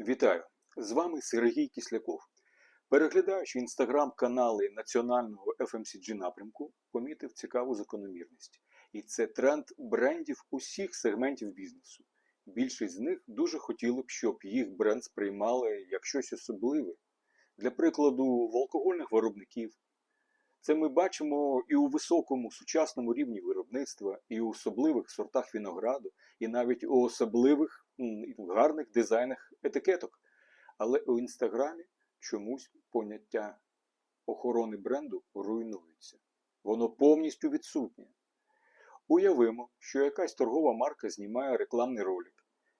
Вітаю! З вами Сергій Кісляков. Переглядаючи інстаграм-канали національного FMCG напрямку, помітив цікаву закономірність. І це тренд брендів усіх сегментів бізнесу. Більшість з них дуже хотіли б, щоб їх бренд сприймали як щось особливе. Для прикладу, в алкогольних виробників. Це ми бачимо і у високому сучасному рівні виробництва, і у особливих сортах винограду, і навіть у особливих гарних дизайнах етикеток. Але у інстаграмі чомусь поняття охорони бренду руйнується. Воно повністю відсутнє. Уявимо, що якась торгова марка знімає рекламний ролик.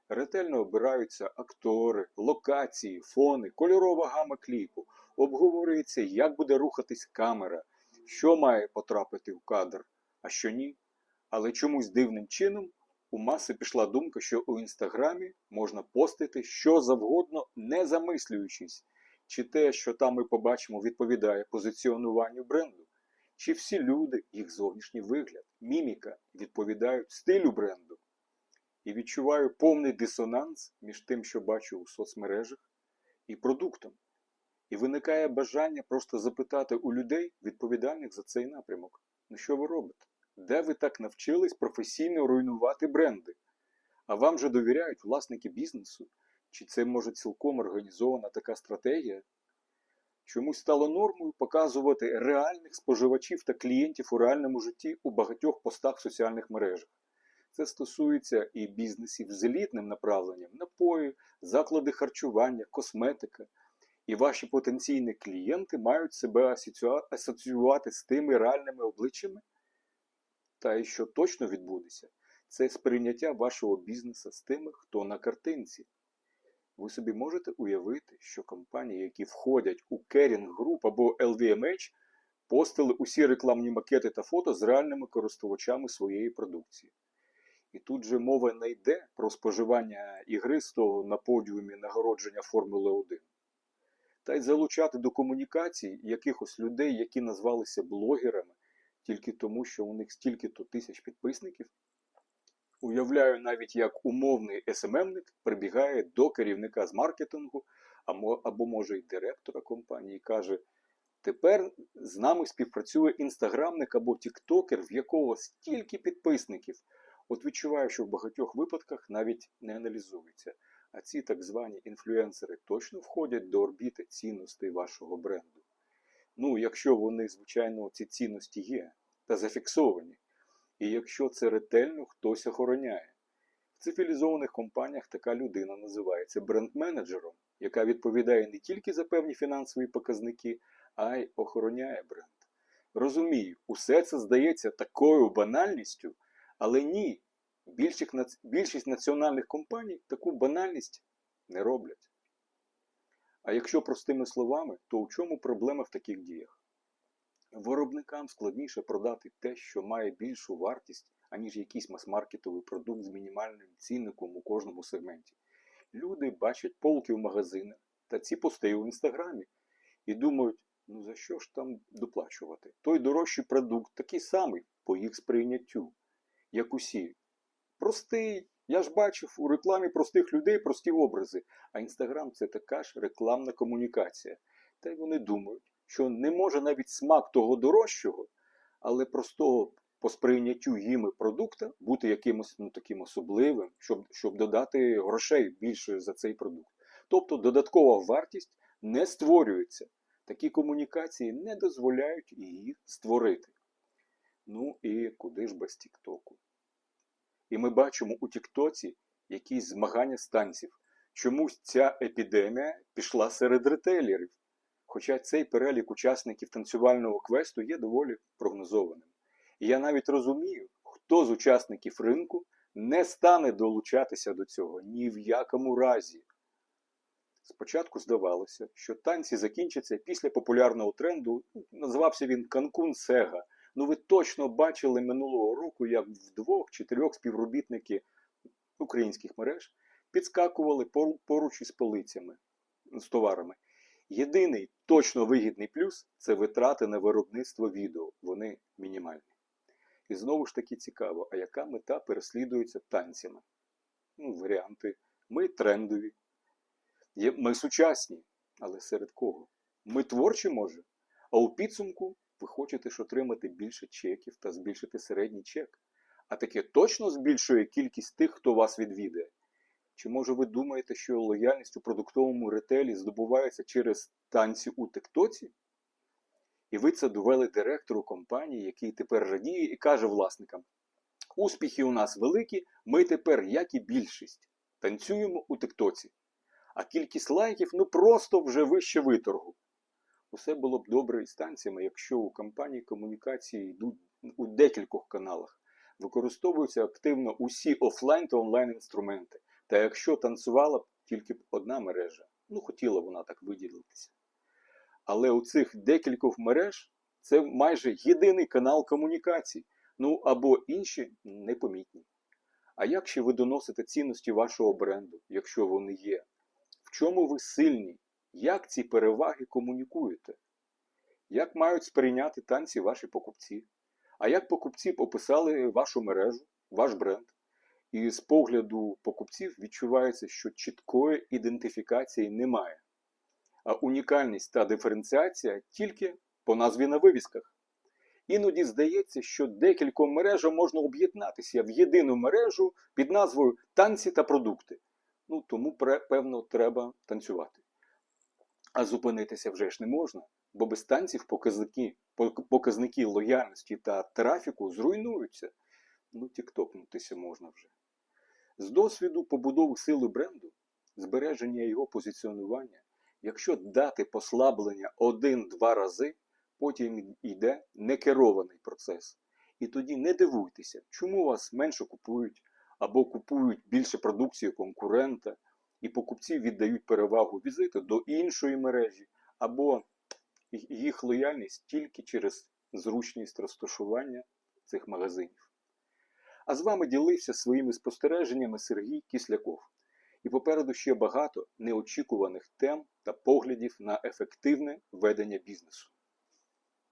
Ретельно обираються актори, локації, фони, кольорова гама кліпу. Обговорюється, як буде рухатись камера, що має потрапити в кадр, а що ні. Але чомусь дивним чином у маси пішла думка, що у інстаграмі можна постити що завгодно, не замислюючись, чи те, що там ми побачимо, відповідає позиціонуванню бренду, чи всі люди, їх зовнішній вигляд, міміка відповідають стилю бренду. І відчуваю повний дисонанс між тим, що бачу у соцмережах, і продуктом. І виникає бажання просто запитати у людей, відповідальних за цей напрямок, ну що ви робите? Де ви так навчились професійно руйнувати бренди? А вам же довіряють власники бізнесу? Чи це може цілком організована така стратегія? Чомусь стало нормою показувати реальних споживачів та клієнтів у реальному житті у багатьох постах в соціальних мережах. Це стосується і бізнесів з елітним направленням, напої, заклади харчування, косметика. І ваші потенційні клієнти мають себе асоціювати з тими реальними обличчями. Та і що точно відбудеться, це сприйняття вашого бізнесу з тими, хто на картинці. Ви собі можете уявити, що компанії, які входять у Kering Group або LVMH, постили усі рекламні макети та фото з реальними користувачами своєї продукції. І тут же мова не йде про споживання ігристого на подіумі нагородження Формули 1. Та й залучати до комунікацій якихось людей, які назвалися блогерами, тільки тому, що у них стільки-то тисяч підписників. Уявляю навіть, як умовний СММник прибігає до керівника з маркетингу або, або може й директора компанії і каже: тепер з нами співпрацює інстаграмник або тіктокер, в якого стільки підписників. От відчуваю, що в багатьох випадках навіть не аналізується. А ці так звані інфлюенсери точно входять до орбіти цінностей вашого бренду. Ну, якщо вони, звичайно, ці цінності є та зафіксовані. І якщо це ретельно хтось охороняє. В цивілізованих компаніях така людина називається бренд-менеджером, яка відповідає не тільки за певні фінансові показники, а й охороняє бренд. Розумію, усе це здається такою банальністю, але ні, більшість, національних компаній таку банальність не роблять. А якщо простими словами, то у чому проблема в таких діях? Виробникам складніше продати те, що має більшу вартість, аніж якийсь мас-маркетовий продукт з мінімальним цінником у кожному сегменті. Люди бачать полки в магазинах та ці пости у інстаграмі і думають, ну за що ж там доплачувати? Той дорожчий продукт такий самий по їх сприйняттю, як усі. Простий. Я ж бачив у рекламі простих людей прості образи, а інстаграм це така ж рекламна комунікація. Та й вони думають, що не може навіть смак того дорожчого, але простого по сприйняттю їми продукта бути якимось ну, таким особливим, щоб, щоб додати грошей більше за цей продукт. Тобто додаткова вартість не створюється. Такі комунікації не дозволяють її створити. Ну і куди ж без Тіктоку? І ми бачимо у Тіктоці якісь змагання станців. Чомусь ця епідемія пішла серед ретейлерів. Хоча цей перелік учасників танцювального квесту є доволі прогнозованим. І я навіть розумію, хто з учасників ринку не стане долучатися до цього ні в якому разі. Спочатку здавалося, що танці закінчаться після популярного тренду, назвався він Канкун Сега. Ну ви точно бачили минулого року, як вдвох чи трьох співробітники українських мереж підскакували поруч із полицями з товарами. Єдиний точно вигідний плюс це витрати на виробництво відео. Вони мінімальні. І знову ж таки цікаво, а яка мета переслідується танцями? Ну, варіанти. Ми трендові. Ми сучасні, але серед кого? Ми творчі, може? А у підсумку ви хочете ж отримати більше чеків та збільшити середній чек. А таке точно збільшує кількість тих, хто вас відвідає. Чи може ви думаєте, що лояльність у продуктовому ретелі здобувається через танці у тиктоці? І ви це довели директору компанії, який тепер радіє і каже власникам: успіхи у нас великі, ми тепер, як і більшість, танцюємо у тиктоці. А кількість лайків ну просто вже вище виторгу. Усе було б добре із танцями, якщо у компанії комунікації йдуть у декількох каналах, використовуються активно усі офлайн та онлайн інструменти. Та якщо танцювала б тільки б одна мережа, ну хотіла вона так виділитися. Але у цих декількох мереж це майже єдиний канал комунікацій, ну або інші непомітні. А як ще ви доносите цінності вашого бренду, якщо вони є? В чому ви сильні? Як ці переваги комунікуєте? Як мають сприйняти танці ваші покупці? А як покупці описали вашу мережу, ваш бренд? І з погляду покупців відчувається, що чіткої ідентифікації немає, а унікальність та диференціація тільки по назві на вивісках. Іноді здається, що декільком мережам можна об'єднатися в єдину мережу під назвою танці та продукти. Ну тому певно треба танцювати. А зупинитися вже ж не можна, бо без танців показники, показники лояльності та трафіку зруйнуються. Ну, тіктокнутися можна вже. З досвіду побудови сили бренду, збереження його позиціонування, якщо дати послаблення один-два рази, потім йде некерований процес. І тоді не дивуйтеся, чому вас менше купують або купують більше продукції конкурента, і покупці віддають перевагу візиту до іншої мережі, або їх лояльність тільки через зручність розташування цих магазинів. А з вами ділився своїми спостереженнями Сергій Кісляков. І попереду ще багато неочікуваних тем та поглядів на ефективне ведення бізнесу.